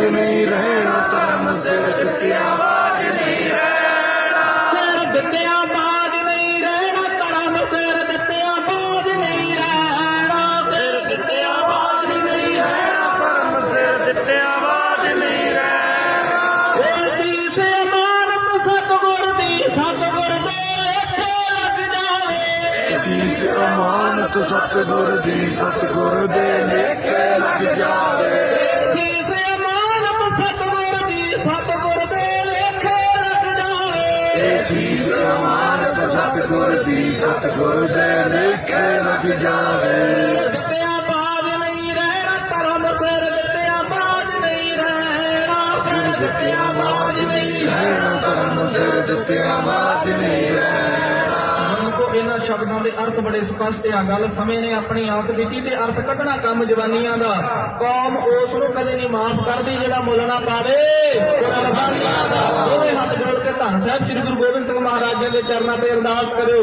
ਨਹੀਂ ਰਹਿਣਾ ਧਰਮ ਸਿਰ ਦਿੱਤਿਆਂ ਬਾਜ ਨਹੀਂ ਰਹਿਣਾ। ਸਿਰ ਦਿੱਤਿਆਂ ਬਾਜ ਨਹੀਂ ਰਹਿਣਾ ਧਰਮ ਸਿਰ ਦਿੱਤਿਆਂ ਬਾਜ ਨਹੀਂ ਰਹਿਣਾ। ਸਿਰ ਦਿੱਤਿਆਂ ਬਾਜ ਨਹੀਂ ਰਹਿਣਾ ਧਰਮ ਸਿਰ ਦਿੱਤਿਆਂ ਬਾਜ ਨਹੀਂ ਰਹਿਣਾ। ਇਹ ਸੀਸ ਅਮਾਨਤ ਸਤਿਗੁਰ ਦੀ ਸਤਿਗੁਰ ਦੇ ਲੇਖੇ ਲੱਗ ਜਾਵੇ। ਸੀਸ ਅਮਾਨਤ ਸਤਿਗੁਰ ਦੀ ਸਤਿਗੁਰ ਦੇ ਲੇਖੇ ਲੱਗ ਸੀਸ ਅਮਾਨਤ ਸਤਿਗੁਰ ਦੀ ਸਤਿਗੁਰ ਦੇ ਲੇਖੇ ਲੱਗ ਜਾਵੇ। ਸਿਰ ਦਿੱਤਿਆਂ ਬਾਜ ਨਹੀਂ ਰਹਿਣਾ ਧਰਮ ਸਿਰ ਦਿੱਤਿਆਂ ਬਾਜ ਨਹੀਂ ਰਹਿਣਾ। ਸਿਰ ਦਿੱਤਿਆਂ ਬਾਜ ਨਹੀਂ ਰਹਿਣਾ ਧਰਮ ਸਿਰ ਦਿੱਤਿਆਂ ਬਾਜ ਨਹੀਂ ਰਹਿਣਾ। ਕੋ ਇਹਨਾਂ ਸ਼ਬਦਾਂ ਦੇ ਅਰਥ ਬੜੇ ਸਪਸ਼ਟ ਆ। ਗੱਲ ਸਮੇਂ ਨੇ ਆਪਣੀ ਆਪ ਦਿੱਤੀ ਤੇ ਅਰਥ ਕੱਢਣਾ ਕੰਮ ਜਵਾਨੀਆਂ ਦਾ। ਕੌਮ ਉਸ ਨੂੰ ਕਦੇ ਨਹੀਂ ਮਾਫ ਕਰਦੀ ਜਿਹੜਾ ਮੁੱਲ ਨਾ ਪਾਵੇ ਸਾਹਿਬ ਸ੍ਰੀ ਗੁਰੂ ਗੋਬਿੰਦ ਸਿੰਘ ਮਹਾਰਾਜ ਜੀ ਦੇ ਚਰਨਾਂ ਤੇ ਅਰਦਾਸ ਕਰਿਓ।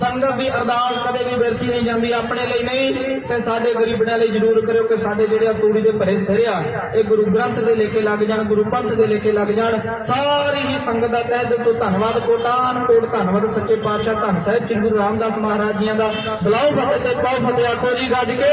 ਸੰਗਤ ਦੀ ਅਰਦਾਸ ਕਦੇ ਵੀ ਵਿਅਰਥੀ ਨਹੀਂ ਜਾਂਦੀ, ਆਪਣੇ ਲਈ ਨਹੀਂ, ਤੇ ਸਾਡੇ ਗਰੀਬੜਿਆਂ ਲਈ ਜ਼ਰੂਰ ਕਰਿਓ ਕਿ ਸਾਡੇ ਜਿਹੜੇ ਆ ਤੂੜੀ ਦੇ ਭਰੇ ਸਿਰ ਆ, ਇਹ ਗੁਰੂ ਗ੍ਰੰਥ ਦੇ ਲੇਖੇ ਲੱਗ ਜਾਣ, ਗੁਰੂ ਪੰਥ ਦੇ ਲੇਖੇ ਲੱਗ ਜਾਣ। ਸਾਰੀ ਹੀ ਸੰਗਤ ਦਾ ਤਹਿ ਦਿਲ ਤੋਂ ਧੰਨਵਾਦ ਕੋਟਾਨ ਕੋਟ ਧੰਨਵਾਦ, ਸੱਚੇ ਪਾਤਸ਼ਾਹ ਧੰਨ ਸਾਹਿਬ, ਸ੍ਰੀ ਗੁਰੂ ਰਾਮਦਾਸ ਮਹਾਰਾਜ ਜੀਆਂ ਦਾ। ਬਲਾਉ ਫਤਿਹ ਤੇ ਪਾਉ ਫਤਿਹ ਆਖੋ ਜੀ, ਗੱਜ ਕੇ।